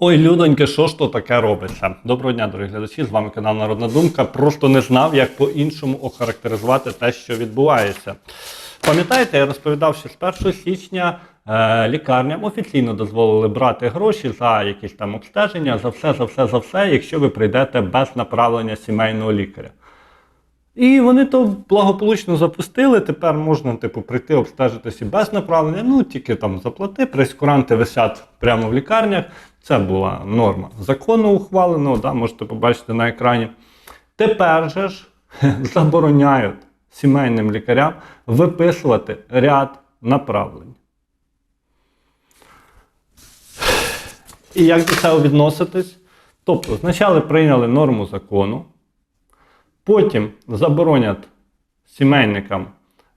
Ой, людоньки, що ж то таке робиться? Доброго дня, дорогі глядачі. З вами канал Народна Думка. Просто не знав, як по-іншому охарактеризувати те, що відбувається. Пам'ятаєте, я розповідав, що з 1 січня е, лікарням офіційно дозволили брати гроші за якісь там обстеження, за все, за все, за все, якщо ви прийдете без направлення сімейного лікаря. І вони то благополучно запустили. Тепер можна, типу, прийти обстежитися без направлення. Ну тільки там заплати, прескуранти висять прямо в лікарнях. Це була норма закону ухвалено, да, можете побачити на екрані. Тепер же ж забороняють сімейним лікарям виписувати ряд направлень. І як до цього відноситись? Тобто, спочатку прийняли норму закону. Потім заборонять сімейникам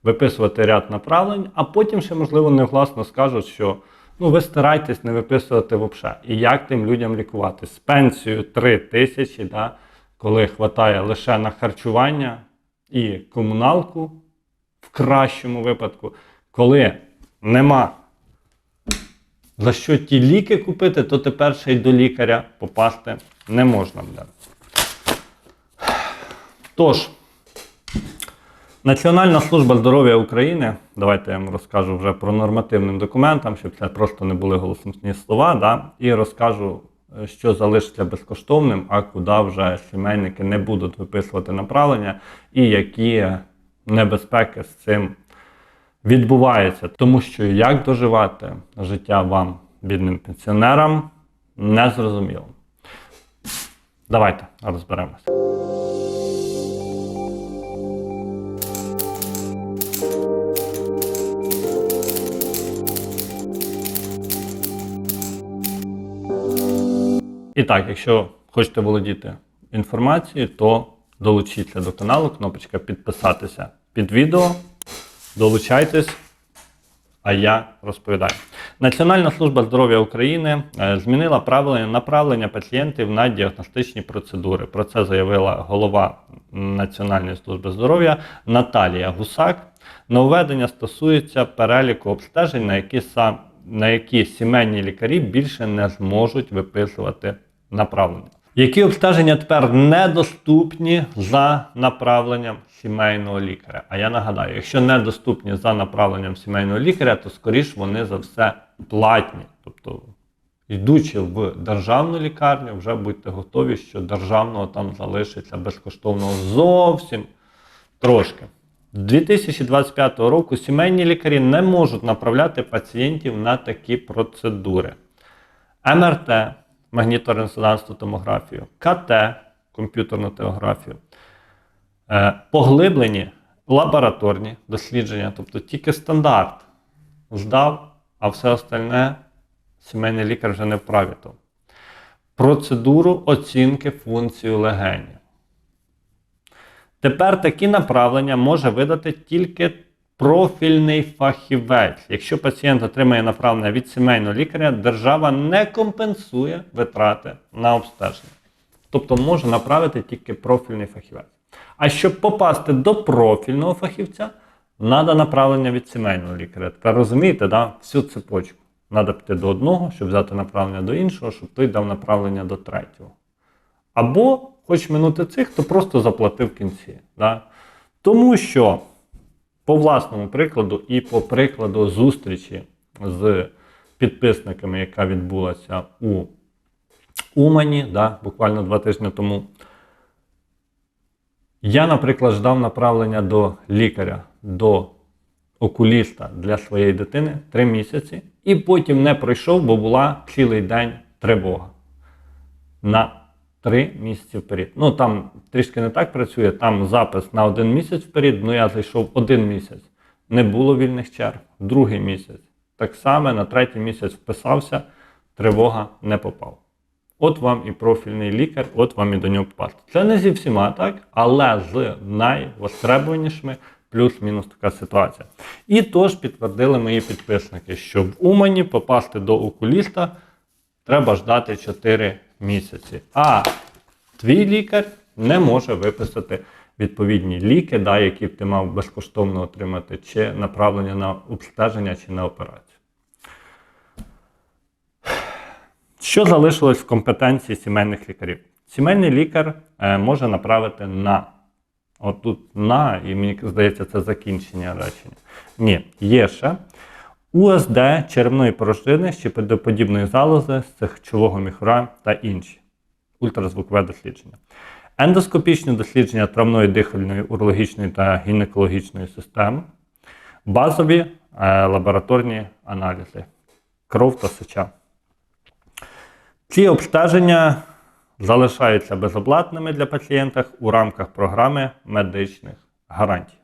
виписувати ряд направлень, а потім ще, можливо, негласно скажуть, що ну ви старайтесь не виписувати взагалі. І як тим людям лікувати? З пенсією 3 тисячі, да, коли вистачає лише на харчування і комуналку в кращому випадку, коли нема за що ті ліки купити, то тепер ще й до лікаря попасти не можна буде. Тож, Національна служба здоров'я України, давайте я вам розкажу вже про нормативним документам, щоб це просто не були голосні слова, да? і розкажу, е, що залишиться безкоштовним, а куди вже сімейники не будуть виписувати направлення, і які небезпеки з цим відбуваються. Тому що як доживати життя вам, бідним пенсіонерам, не зрозуміло. Давайте розберемося. І так, якщо хочете володіти інформацією, то долучіться до каналу, кнопочка підписатися під відео. Долучайтесь, а я розповідаю. Національна служба здоров'я України е, змінила правила направлення пацієнтів на діагностичні процедури. Про це заявила голова Національної служби здоров'я Наталія Гусак. Нововведення стосується переліку обстежень, на які сам на які сімейні лікарі більше не зможуть виписувати направлення. Які обстеження тепер недоступні за направленням сімейного лікаря? А я нагадаю, якщо недоступні за направленням сімейного лікаря, то скоріш вони за все платні. Тобто, йдучи в державну лікарню, вже будьте готові, що державного там залишиться безкоштовного зовсім трошки. З 2025 року сімейні лікарі не можуть направляти пацієнтів на такі процедури. МРТ, магніторезонансну томографію, КТ, комп'ютерну томографію, е, поглиблені лабораторні дослідження, тобто тільки стандарт здав, а все остальне сімейний лікар вже не вправі. то. Процедуру оцінки функції легенів. Тепер такі направлення може видати тільки профільний фахівець. Якщо пацієнт отримає направлення від сімейного лікаря, держава не компенсує витрати на обстеження. Тобто може направити тільки профільний фахівець. А щоб попасти до профільного фахівця, треба направлення від сімейного лікаря. Тепер розумієте, да? всю цепочку. Треба піти до одного, щоб взяти направлення до іншого, щоб той дав направлення до третього. Або хоч минути цих, то просто заплатив в кінці. Да? Тому що по власному прикладу і по прикладу зустрічі з підписниками, яка відбулася у Умані, да, буквально два тижні тому, я, наприклад, ждав направлення до лікаря, до окуліста для своєї дитини три місяці, і потім не пройшов, бо була цілий день тривога. На Три місяці вперед. Ну там трішки не так працює, там запис на один місяць вперед, ну я зайшов один місяць. Не було вільних черг, другий місяць. Так само на третій місяць вписався, тривога не попав. От вам і профільний лікар, от вам і до нього попасти. Це не зі всіма так, але з найвостребованішими плюс-мінус така ситуація. І тож підтвердили мої підписники, що в Умані попасти до окуліста треба ждати 4 місяці. А твій лікар не може виписати відповідні ліки, да, які б ти мав безкоштовно отримати, чи направлення на обстеження, чи на операцію. Що залишилось в компетенції сімейних лікарів? Сімейний лікар е, може направити на. От тут на, і мені здається, це закінчення речення. Ні, є ще. УСД черевної порожнини, щеподобної залози, сечового міхура та інші. Ультразвукове дослідження. Ендоскопічні дослідження травної дихальної, урологічної та гінекологічної системи. Базові е, лабораторні аналізи. Кров та сеча. Ці обстеження залишаються безоплатними для пацієнтів у рамках програми медичних гарантій.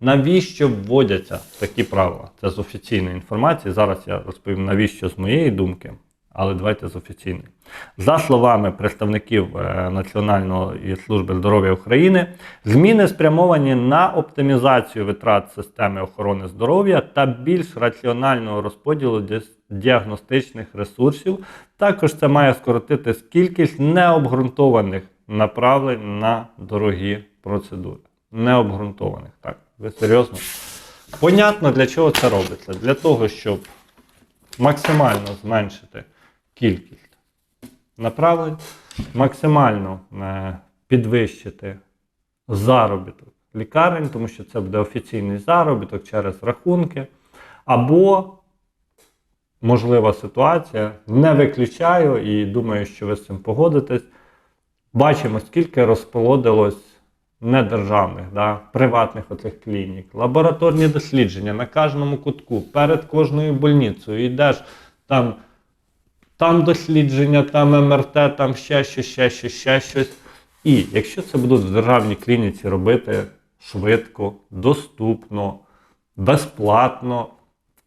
Навіщо вводяться такі правила? Це з офіційної інформації. Зараз я розповім, навіщо з моєї думки, але давайте з офіційної. За словами представників е, Національної служби здоров'я України, зміни спрямовані на оптимізацію витрат системи охорони здоров'я та більш раціонального розподілу діагностичних ресурсів. Також це має скоротити кількість необґрунтованих направлень на дорогі процедури. Необґрунтованих, так. Ви серйозно? Понятно, для чого це робиться? Для того, щоб максимально зменшити кількість направлень, максимально е, підвищити заробіток лікарень, тому що це буде офіційний заробіток через рахунки, або можлива ситуація, не виключаю і думаю, що ви з цим погодитесь. Бачимо, скільки розполодилось недержавних, да, приватних оцих клінік, лабораторні дослідження на кожному кутку, перед кожною больницею йдеш там, там дослідження, там МРТ, там ще щось, ще щось, ще щось. І якщо це будуть в державній клініці робити швидко, доступно, безплатно,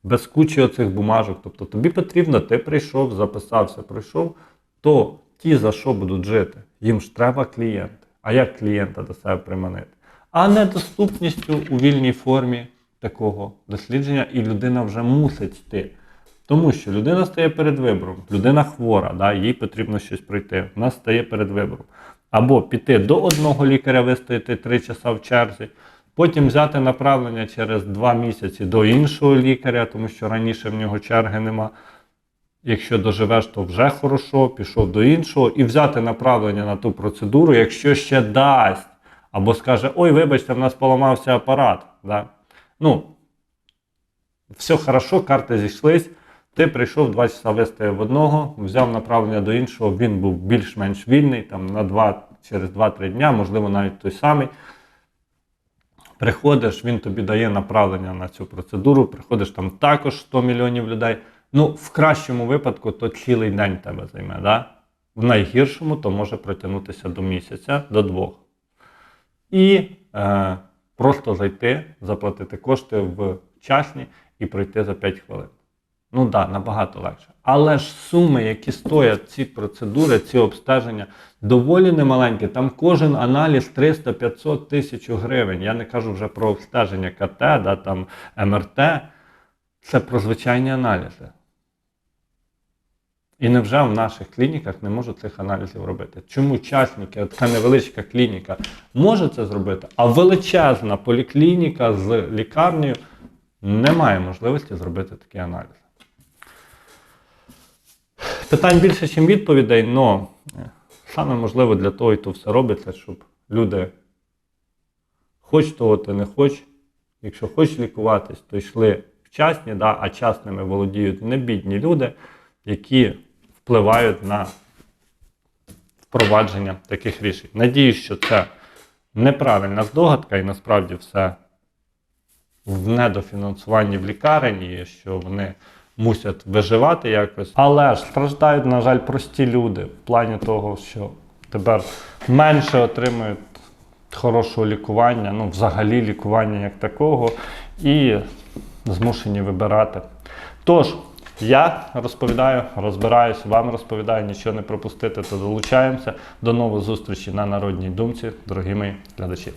без кучі оцих бумажок, тобто тобі потрібно, ти прийшов, записався, пройшов, то ті, за що будуть жити, їм ж треба клієнти. А як клієнта до себе приманити? А не доступністю у вільній формі такого дослідження, і людина вже мусить йти. Тому що людина стає перед вибором, людина хвора, да, їй потрібно щось пройти. Вона стає перед вибором. Або піти до одного лікаря, вистояти три часа в черзі, потім взяти направлення через два місяці до іншого лікаря, тому що раніше в нього черги нема. Якщо доживеш, то вже хорошо, пішов до іншого, і взяти направлення на ту процедуру, якщо ще дасть. Або скаже, ой, вибачте, в нас поламався апарат. Да? Ну, все хорошо, карти зійшлись. Ти прийшов, два часа вистояв одного, взяв направлення до іншого, він був більш-менш вільний, там на два, через 2-3 дня, можливо, навіть той самий. Приходиш, він тобі дає направлення на цю процедуру, приходиш там також 100 мільйонів людей. Ну, в кращому випадку то цілий день тебе займе. Да? В найгіршому то може протягнутися до місяця, до двох. І е, просто зайти, заплатити кошти в часні і пройти за 5 хвилин. Ну так, да, набагато легше. Але ж суми, які стоять ці процедури, ці обстеження, доволі немаленькі. Там кожен аналіз 300-500 тисяч гривень. Я не кажу вже про обстеження КТ, да, там МРТ. Це про звичайні аналізи. І невже в наших клініках не можуть цих аналізів робити? Чому частники, така невеличка клініка, може це зробити, а величезна поліклініка з лікарнею не має можливості зробити такі аналізи? Питань більше, ніж відповідей, але саме можливо для того і то все робиться, щоб люди хоч того ти не хоч, якщо хочеш лікуватись, то йшли в частні, да, а частними володіють не бідні люди, які впливають на впровадження таких рішень. Надіюсь, що це неправильна здогадка і насправді все в недофінансуванні в лікарні, що вони мусять виживати якось. Але ж страждають, на жаль, прості люди в плані того, що тепер менше отримують хорошого лікування, ну, взагалі лікування як такого, і змушені вибирати. Тож, я розповідаю, розбираюсь, вам розповідаю, нічого не пропустити, то долучаємося. До нових зустрічей на Народній думці, дорогі мої глядачі.